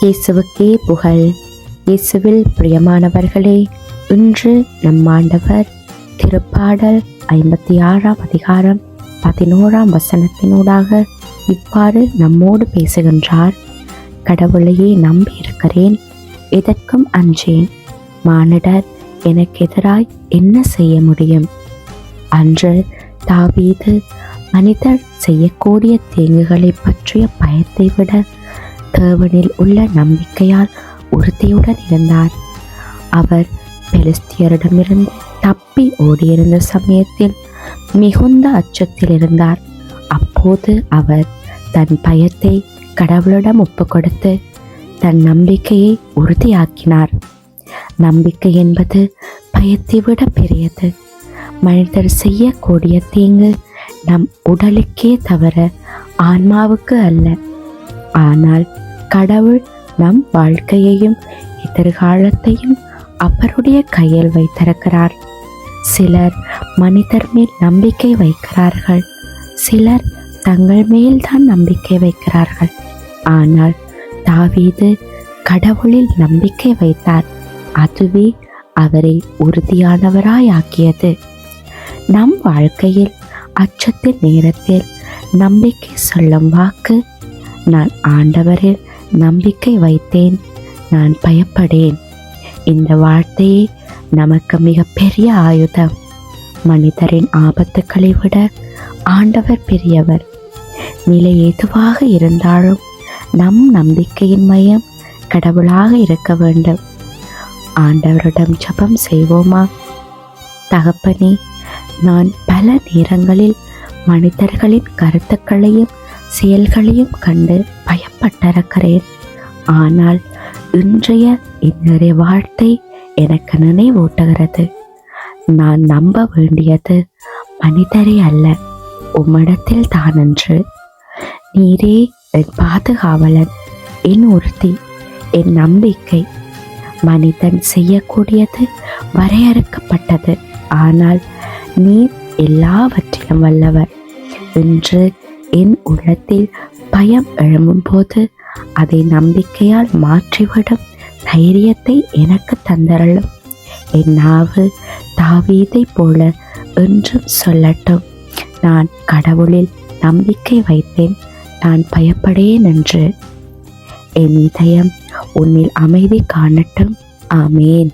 இயேசுவுக்கே புகழ். இயேசுவில் பிரியமானவர்களே இன்று நம் ஆண்டவர் திருப்பாடல் ஐம்பத்தி ஆறாம் அதிகாரம் பதினோராம் வசனத்தினூடாக இவ்வாறு நம்மோடு பேசுகின்றார். கடவுளையே நம்பி இருக்கிறேன் எதற்கும் அஞ்சேன் மானிடர் எனக்கு எதிராய் என்ன செய்ய முடியும்? அன்று தாவீது மனிதர் செய்யக்கூடிய தீங்குகளை பற்றிய பயத்தை விட தேவனில் உள்ள நம்பிக்கையால் உறுதியுடன் இருந்தார். அவர் பெலிஸ்தியரிடமிருந்து தப்பி ஓடியிருந்த சமயத்தில் மிகுந்த அச்சத்தில் இருந்தார். அப்போது அவர் தன் பயத்தை கடவுளிடம் ஒப்புக்கொடுத்து தன் நம்பிக்கையை உறுதியாக்கினார். நம்பிக்கை என்பது பயத்தை விட பெரியது. மனிதர் செய்யக்கூடிய தீங்கு நம் உடலுக்கே தவிர ஆன்மாவுக்கு அல்ல. ஆனால் கடவுள் நம் வாழ்க்கையையும் எதிர்காலத்தையும் அவருடைய கையில் வைத்திருக்கிறார். சிலர் மனிதர் மேல் நம்பிக்கை வைக்கிறார்கள். சிலர் தங்கள் மேல்தான் நம்பிக்கை வைக்கிறார்கள். ஆனால் தாவீது கடவுளில் நம்பிக்கை வைத்தார். அதுவே அவரை உறுதியானவராயாக்கியது. நம் வாழ்க்கையில் அச்சத்தின் நேரத்தில் நம்பிக்கை சொல்லும் வாக்கு நான் ஆண்டவரில் நம்பிக்கை வைத்தேன். நான் பயப்படேன். இந்த வார்த்தையே நமக்கு மிகப்பெரிய ஆயுதம். மனிதரின் ஆபத்துக்களை விட ஆண்டவர் பெரியவர். நிலை எதுவாக இருந்தாலும் நம் நம்பிக்கையின் மையம் கடவுளாக இருக்க வேண்டும். ஆண்டவரிடம் ஜபம் செய்வோமா? தகப்பனே நான் பல நேரங்களில் மனிதர்களின் கருத்துக்களையும் செயல்களையும் கண்டு பயப்பட்டிருக்கிறேன். ஆனால் இன்றைய இன்றைய வார்த்தை எனக்கு நினைவூட்டுகிறது. நான் நம்ப வேண்டியது மனிதரே அல்ல உம்மிடத்தில் தானன்று. நீரே என் பாதுகாவலன் என் உறுதி என் நம்பிக்கை. மனிதன் செய்யக்கூடியது வரையறுக்கப்பட்டது. ஆனால் நீர் எல்லாவற்றிலும் வல்லவர். என்று என் உள்ளத்தில் பயம் எழும்பும்போது அதை நம்பிக்கையால் மாற்றிவிடும் தைரியத்தை எனக்கு தந்தரலும் என் நாவு தாவீதை போல என்றும் சொல்லட்டும். நான் கடவுளில் நம்பிக்கை வைத்தேன். நான் பயப்படேன் என்று. என் இதயம் உன்னில் அமைதி காணட்டும். ஆமேன்.